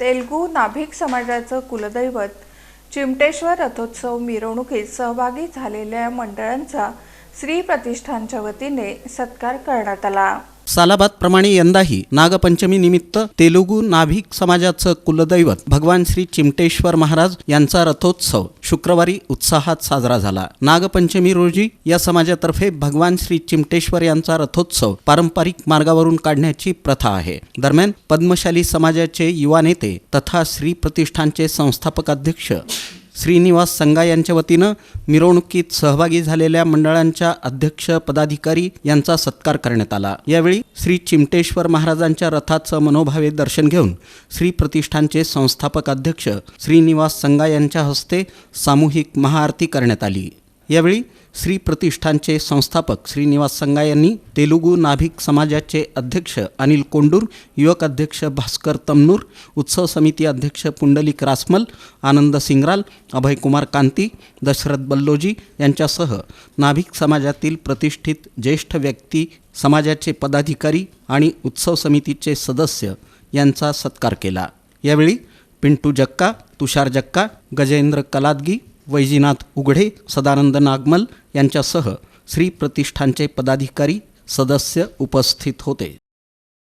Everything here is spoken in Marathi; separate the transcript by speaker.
Speaker 1: तेलगू नाभिक समाजाचं कुलदैवत चिमटेश्वर रथोत्सव मिरवणुकीत सहभागी झालेल्या मंडळांचा श्री प्रतिष्ठानच्या वतीने सत्कार करण्यात आला.
Speaker 2: सालाबादप्रमाणे यंदाही नागपंचमी निमित्त तेलुगू नाभिक समाजाचं कुलदैवत भगवान श्री चिमटेश्वर महाराज यांचा रथोत्सव शुक्रवारी उत्साहात साजरा झाला. नागपंचमी रोजी या समाजातर्फे भगवान श्री चिमटेश्वर यांचा रथोत्सव पारंपरिक मार्गावरून काढण्याची प्रथा आहे. दरम्यान पद्मशाली समाजाचे युवा नेते तथा श्री प्रतिष्ठानचे संस्थापक अध्यक्ष श्रीनिवास संगा यांच्या वतीनं मिरवणुकीत सहभागी झालेल्या मंडळांच्या अध्यक्ष पदाधिकारी यांचा सत्कार करण्यात आला. यावेळी श्री चिमटेश्वर महाराजांच्या रथाचं मनोभावे दर्शन घेऊन श्री प्रतिष्ठानचे संस्थापक अध्यक्ष श्रीनिवास संगा यांच्या हस्ते सामूहिक महाआरती करण्यात आली. यावेळी श्री प्रतिष्ठानचे संस्थापक श्रीनिवास संगा यांनी तेलुगू नाभिक समाजाचे अध्यक्ष अनिल कोंडूर युवक अध्यक्ष भास्कर तमनूर उत्सव समिती अध्यक्ष पुंडलिक रासमल आनंद सिंगराल अभयकुमार कांती दशरथ बल्लोजी यांच्यासह नाभिक समाजातील प्रतिष्ठित ज्येष्ठ व्यक्ती समाजाचे पदाधिकारी आणि उत्सव समितीचे सदस्य यांचा सत्कार केला. यावेळी पिंटू जक्का तुषार जक्का गजेंद्र कलादगी वैजीनाथ उघडे सदानंद नागमल यांच्यासह श्री प्रतिष्ठानचे पदाधिकारी सदस्य उपस्थित होते.